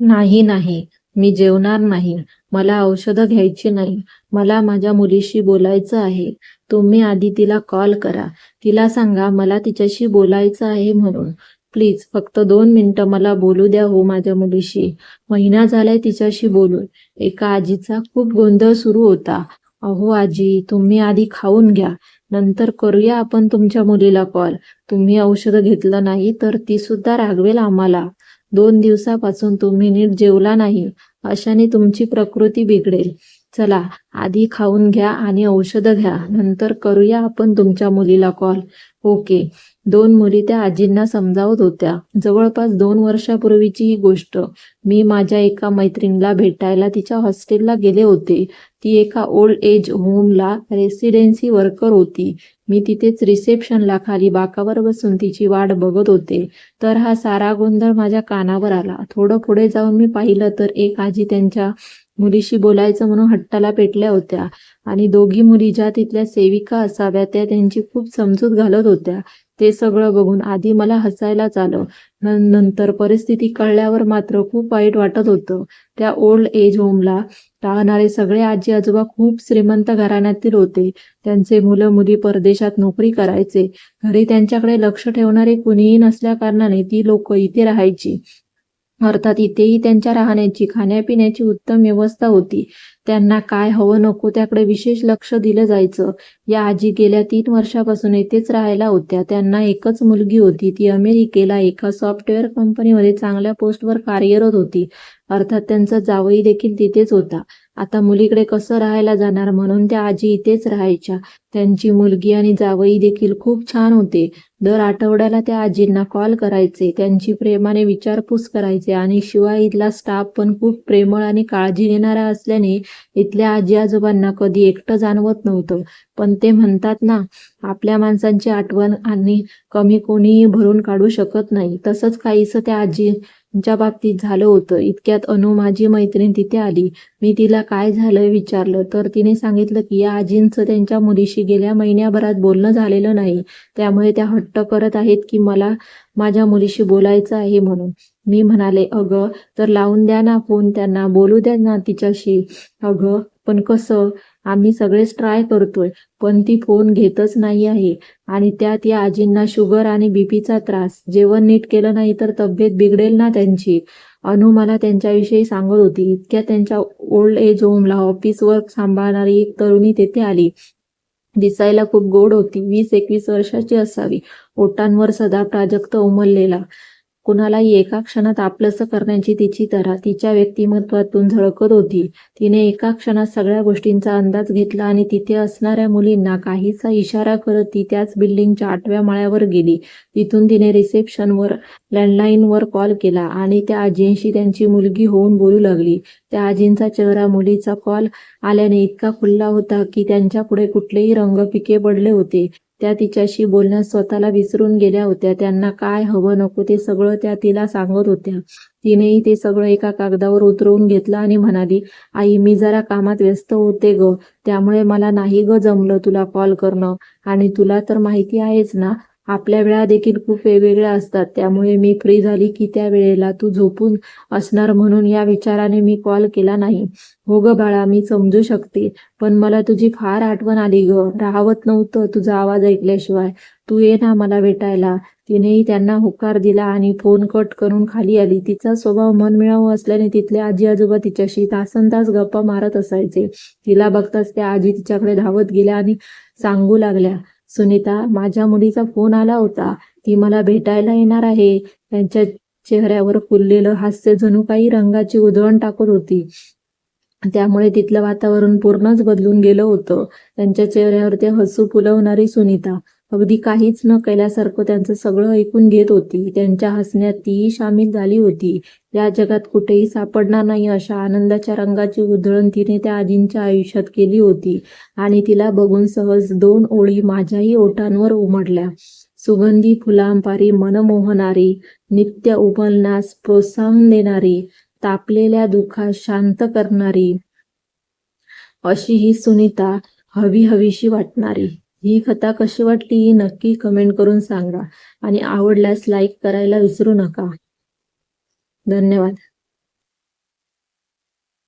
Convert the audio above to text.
नाही नाही. मी जेवणार नाही. मला औषधं घ्यायची नाही. मला माझ्या मुलीशी बोलायचं आहे. तुम्ही आधी तिला कॉल करा. तिला सांगा मला तिच्याशी बोलायचं आहे म्हणून. प्लीज फक्त दोन मिनिटं मला बोलू द्या हो माझ्या मुलीशी. महिना झालाय तिच्याशी बोलून. एका आजीचा खूप गोंधळ सुरू होता. अहो आजी तुम्ही आधी खाऊन घ्या. नंतर करूया आपण तुमच्या मुलीला कॉल. तुम्ही औषधं घेतलं नाही तर ती सुद्धा रागवेल आम्हाला. दोन दिवसापासून तुम्ही नीट जेवला नाही अशाने तुमची प्रकृती बिघडेल. चला आधी खाऊन घ्या आणि औषधं घ्या. नंतर करूया आपण तुमच्या मुलीला कॉल ओके दोन मुली त्या आजींना समजावत होत्या. जवळपास दोन वर्षापूर्वीची ही गोष्ट. मी माझ्या एका मैत्रिणीला भेटायला तिच्या हॉस्टेलला गेले होते. ती एका ओल्ड एज होमला रेसिडेन्सी वर्कर होती. मी तिथेच रिसेप्शनला खाली बाकावर बसून तिची वाट बघत होते. तर हा सारा गोंधळ माझ्या कानावर आला. थोडं पुढे जाऊन मी पाहिलं तर एक आजी त्यांच्या मुलीशी बोलायचं म्हणून हट्टाला पेटल्या होत्या. आणि दोघी मुली ज्या तिथल्या सेविका असाव्या त्या त्यांची खूप समजूत घालत होत्या. ते सगळं बघून आधी मला हसायलाच आलं. नंतर परिस्थिती कळल्यावर मात्र खूप वाईट वाटत होतं. त्या ओल्ड एज होमला राहणारे सगळे आजी आजोबा खूप श्रीमंत घराण्यातील होते. त्यांचे मुलं मुली परदेशात नोकरी करायचे. घरी त्यांच्याकडे लक्ष ठेवणारे कुणीही नसल्या कारणाने ती लोक इथे राहायची. अर्थात इथेही त्यांच्या राहण्याची खाण्यापिण्याची उत्तम व्यवस्था होती. त्यांना काय हवं नको त्याकडे विशेष लक्ष दिलं जायचं. या आजी गेल्या तीन वर्षापासून येथेच राहायला होत्या. त्यांना एकच मुलगी होती. ती अमेरिकेला एका सॉफ्टवेअर कंपनीमध्ये चांगल्या पोस्टवर कार्यरत होती. अर्थात त्यांचा जावई देखील तिथेच होता. आता मुलीकडे कसं राहायला जाणार म्हणून त्या आजी इथेच राहायच्या. त्यांची मुलगी आणि जावई देखील खूप छान होते. दर आठवड्याला त्या आजींना कॉल करायचे. त्यांची प्रेमाने विचारपूस करायचे. आणि शिवाय इथला स्टाफ पण खूप प्रेमळ आणि काळजी घेणारा असल्याने इथल्या आजी आजोबांना कधी एकटं जाणवत नव्हतं. पण ते म्हणतात ना आपल्या माणसांची आठवण आणि कमी कोणीही भरून काढू शकत नाही. तसंच काहीसं त्या आजीच्या बाबतीत झालं होतं. इतक्यात अनु माझी मैत्रीण तिथे आली. मी तिला काय झालं विचारलं. तर तिने सांगितलं की या आजींचं त्यांच्या मुलीशी गेल्या महिन्याभरात बोलणं झालेलं नाही. त्यामुळे त्या हट्ट करत आहेत की मला माझ्या मुलीशी बोलायचं आहे म्हणून. मी म्हणाले अगं तर लावून द्या ना फोन त्यांना बोलू द्या ना तिच्याशी. अगं पण कसं? आम्ही सगळेच ट्राय करतोय पण ती फोन घेतच नाही आहे आणि त्यात या आजींना शुगर आणि बीपीचा त्रास. जेवण नीट केलं नाही तर तब्येत बिघडेल ना त्यांची. अनु मला त्यांच्याविषयी सांगत होती. इतक्या त्यांच्या ओल्ड एज होमला ऑफिस वर्क सांभाळणारी एक तरुणी तेथे आली. दिसायला खूप गोड होती. वीस एकवीस वर्षाची असावी. ओटांवर सदा प्राजक्त उमललेला. कुणालाही एका क्षणात आपलंसं करण्याची तिची तरा तिच्या व्यक्तिमत्वातून झळकत होती. तिने एका क्षणात सगळ्या गोष्टींचा अंदाज घेतला आणि तिथे असणाऱ्या मुलींना काहीसा इशारा करत ती त्याच बिल्डिंगच्या आठव्या माळ्यावर गेली. तिथून तिने रिसेप्शनवर लँडलाईनवर कॉल केला आणि त्या आजींशी त्यांची मुलगी होऊन बोलू लागली. त्या आजींचा चेहरा मुलीचा कॉल आल्याने इतका खुल्ला होता की त्यांच्या पुढे कुठलेही रंग पिके पडले होते. त्या तिच्याशी बोलण्यात स्वतःला विसरून गेल्या होत्या. त्यांना काय हवं नको ते सगळं त्या तिला सांगत होत्या. तिनेही ते सगळं एका कागदावर उतरवून घेतलं आणि म्हणाली आई मी जरा कामात व्यस्त होते ग. त्यामुळे मला नाही ग जमलं तुला कॉल करणं. आणि तुला तर माहिती आहेच ना आपल्या वेळा देखील खूप वेगवेगळ्या असतात. त्यामुळे मी फ्री झाली की त्या वेळेला तू झोपून असणार म्हणून या विचाराने मी कॉल केला नाही. हो ग बाळा मी समजू शकते. पण मला तुझी फार आठवण आली ग. राहवत नव्हतं तुझा आवाज ऐकल्याशिवाय. तू ये ना मला भेटायला. तिनेही त्यांना होकार दिला आणि फोन कट करून खाली आली. तिचा स्वभाव मनमिळावू असल्याने तिथले आजी आजोबा तिच्याशी तासन तास गप्पा मारत असायचे. तिला बघताच त्या आजी तिच्याकडे धावत गेल्या आणि सांगू लागल्या सुनीता माझ्या मुलीचा फोन आला होता. ती मला भेटायला येणार आहे. त्यांच्या चेहऱ्यावर फुललेलं हास्य जणू काही रंगाची उधळण टाकत होती. त्यामुळे तिथलं वातावरण पूर्णच बदलून गेलं होतं. त्यांच्या चेहऱ्यावर ते हसू फुलवणारी सुनीता. अगदी काहीच न केल्यासारखं त्यांचं सगळं ऐकून घेत होती. त्यांच्या हसण्यात तीही सामील झाली होती. या जगात कुठेही सापडणार नाही अशा आनंदाच्या रंगाची उधळण तिने त्या आजींच्या आयुष्यात केली होती. आणि तिला बघून सहज दोन ओळी माझ्याही ओठांवर उमडल्या सुगंधी फुलांपारी मनमोहनारी नित्य उमलण्यास प्रोत्साहन देणारी तापलेल्या दुःखात शांत करणारी अशी ही सुनीता हवी हवीशी वाटणारी. ही कथा कशी वाटली ही नक्की कमेंट करून सांगा. आणि आवडल्यास लाईक करायला विसरू नका. धन्यवाद.